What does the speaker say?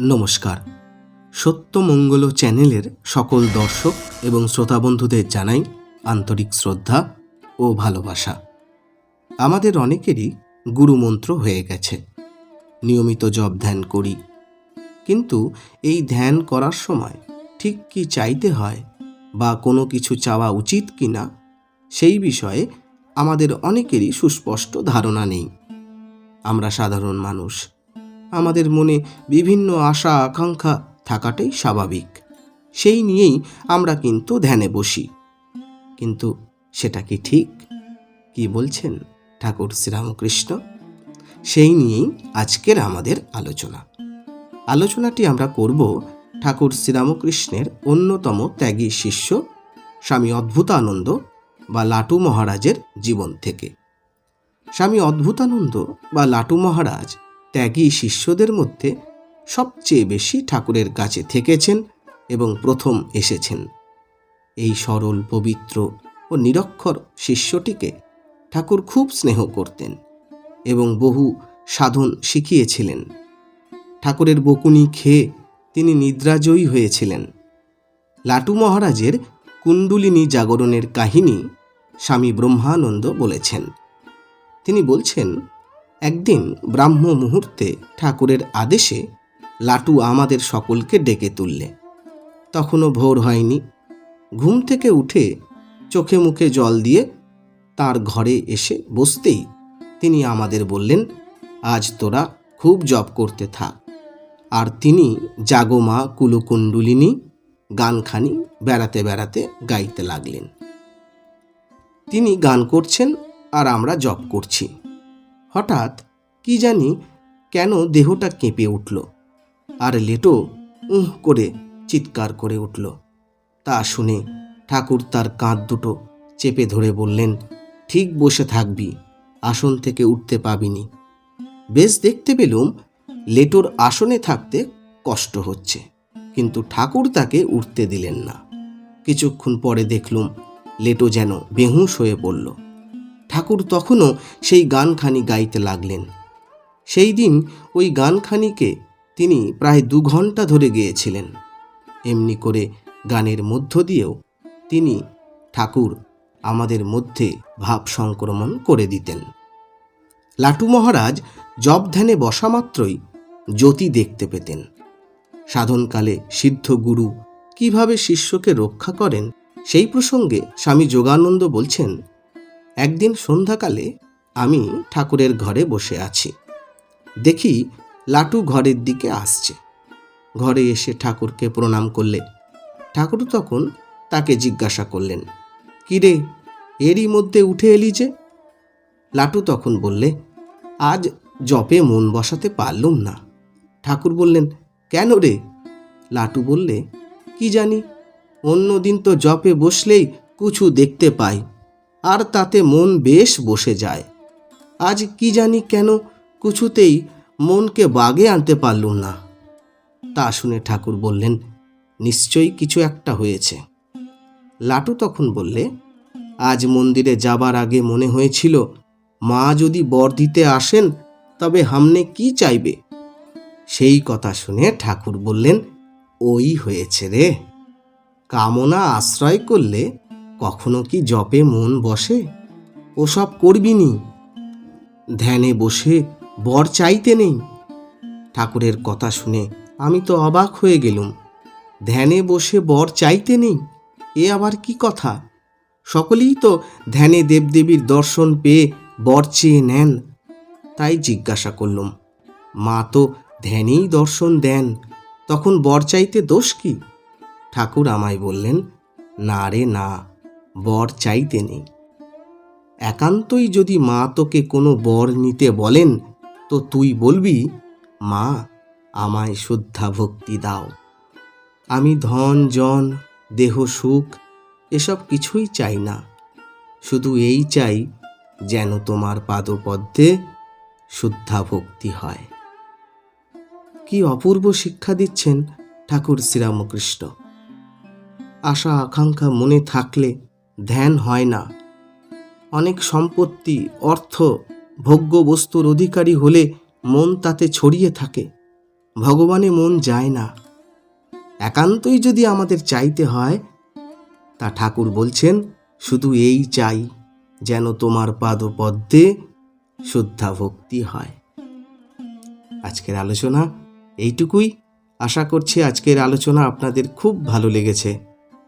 নমস্কার। সত্যমঙ্গল চ্যানেলের সকল দর্শক এবং শ্রোতা বন্ধুদের জানাই আন্তরিক শ্রদ্ধা ও ভালোবাসা। আমাদের অনেকেরই গুরুমন্ত্র হয়ে গেছে। নিয়মিত জব ধ্যান করি। কিন্তু এই ধ্যান করার সময় ঠিক কি চাইতে হয় বা কোনো কিছু চাওয়া উচিত কি না সেই বিষয়ে আমাদের অনেকেরই সুস্পষ্ট ধারণা নেই। আমরা সাধারণ মানুষ আমাদের মনে বিভিন্ন আশা, আকাঙ্ক্ষা থাকাটাই স্বাভাবিক। সেই নিয়েই আমরা কিন্তু ধ্যানে বসি। কিন্তু সেটা কি ঠিক? কি বলছেন ঠাকুর শ্রীরামকৃষ্ণ? সেই নিয়েই আজকের আমাদের আলোচনা। আলোচনাটি আমরা করব ঠাকুর শ্রীরামকৃষ্ণের অন্যতম ত্যাগী শিষ্য স্বামী অদ্ভুতানন্দ বা লাটু মহারাজের জীবন থেকে। স্বামী অদ্ভুতানন্দ বা লাটু মহারাজ ত্যাগী শিষ্যদের মধ্যে সবচেয়ে বেশি ঠাকুরের কাছে থেকেছেন এবং প্রথম এসেছেন। এই সরল, পবিত্র ও নিরক্ষর শিষ্যটিকে ঠাকুর খুব স্নেহ করতেন এবং বহু সাধন শিখিয়েছিলেন। ঠাকুরের বকুনি খেয়ে তিনি নিদ্রাজয়ী হয়েছিলেন। লাটু মহারাজের কুণ্ডুলিনী জাগরণের কাহিনী স্বামী ব্রহ্মানন্দ বলেছেন। তিনি বলছেন একদিন ব্রাহ্ম মুহূর্তে ঠাকুরের আদেশে লাটু আমাদের সকলকে ডেকে তুললে। তখনও ভোর হয়নি। ঘুম থেকে উঠে চোখে মুখে জল দিয়ে তার ঘরে এসে বসতেই তিনি আমাদের বললেন, আজ তোরা খুব জপ করতে থাক। আর তিনি জাগমা, কুলকুণ্ডুলিনী, গানখানি বেড়াতে বেড়াতে গাইতে লাগলেন। তিনি গান করছেন আর আমরা জপ করছি। হঠাৎ কি জানি কেন দেহটা কেঁপে উঠল আর লেটো উহ করে চিৎকার করে উঠল। তা শুনে ঠাকুর তার কাঁধ দুটো চেপে ধরে বললেন, ঠিক বসে থাকবি, আসন থেকে উঠতে পাবিনি। বেশ, দেখতে পেলুম, লেটোর আসনে থাকতে কষ্ট হচ্ছে, কিন্তু ঠাকুর তাকে উঠতে দিলেন না। কিছুক্ষণ পরে দেখলুম লেটো যেন বেহুশ হয়ে পড়ল। ঠাকুর তখনও সেই গানখানি গাইতে লাগলেন। সেই দিন ওই গানখানিকে তিনি প্রায় দু ঘণ্টা ধরে গেয়েছিলেন। এমনি করে গানের মধ্য দিয়েও তিনি ঠাকুর আমাদের মধ্যে ভাব সংক্রমণ করে দিতেন। লাটু মহারাজ জব ধ্যানে বসা মাত্রই জ্যোতি দেখতে পেতেন। সাধনকালে সিদ্ধ গুরু কীভাবে শিষ্যকে রক্ষা করেন সেই প্রসঙ্গে স্বামী যোগানন্দ বলছেন একদিন সন্ধ্যাকালে আমি ঠাকুরের ঘরে বসে আছি। দেখি লাটু ঘরের দিকে আসছে। ঘরে এসে ঠাকুরকে প্রণাম করলে। ঠাকুর তখন তাকে জিজ্ঞাসা করলেন, কিরে, এরই মধ্যে উঠে এলি যে? লাটু তখন বললে, আজ জপে মন বসাতে পারলুম না। ঠাকুর বললেন, কেন রে? লাটু বললে, কি জানি, অন্যদিন তো জপে বসলেই কিছু দেখতে পাই। আর তাতে মন বেশ বসে যায়। আজ কি জানি কেন কিছুতেই মনকে বাগে আনতে পারলুম না। তা শুনে ঠাকুর বললেন, নিশ্চয়ই কিছু একটা হয়েছে। লাটু তখন বললে, আজ মন্দিরে যাবার আগে মনে হয়েছিল, মা যদি বর দিতে আসেন, তবে হামনে কি চাইবে? সেই কথা শুনে ঠাকুর বললেন, ওই হয়েছে রে। কামনা আশ্রয় করলে কখনো কি জপে মন বসে? ওসব করবিনি ধ্যানে বসে বর চাইতে নেই। ঠাকুরের কথা শুনে আমি তো অবাক হয়ে গেলুম। ধ্যানে বসে বর চাইতে নেই? এ আবার কি কথা? সকলেই তো ধ্যানে দেবদেবীর দর্শন পেয়ে বর চেয়ে নেন। তাই জিজ্ঞাসা করলুম, মা তো ধ্যানেই দর্শন দেন, তখন বর চাইতে দোষ কি? ঠাকুর আমায় বললেন, না রে, না। বর চাইতে নেই। একান্তই যদি মা তোকে কোনো বর নিতে বলেন, তো তুই বলবি, মা, আমায় শুদ্ধা ভক্তি দাও। আমি ধন, জন, দেহ, সুখ, এসব কিছুই চাই না। শুধু এই চাই যেন তোমার পাদপদ্মে শুদ্ধা ভক্তি হয়। কি অপূর্ব শিক্ষা দিচ্ছেন ঠাকুর শ্রীরামকৃষ্ণ। আশা, আকাঙ্ক্ষা মনে থাকলে ধ্যান হয় না। অনেক সম্পত্তি, অর্থ, ভোগ্য বস্তুর অধিকারী হলে মন তাতে ছড়িয়ে থাকে। ভগবানে মন যায় না। একান্তই যদি আমাদের চাইতে হয়, তা ঠাকুর বলছেন, শুধু এই চাই, যেন তোমার পাদপদ্মে শুদ্ধা ভক্তি হয়। আজকের আলোচনা এইটুকুই। আশা করছি আজকের আলোচনা আপনাদের খুব ভালো লেগেছে।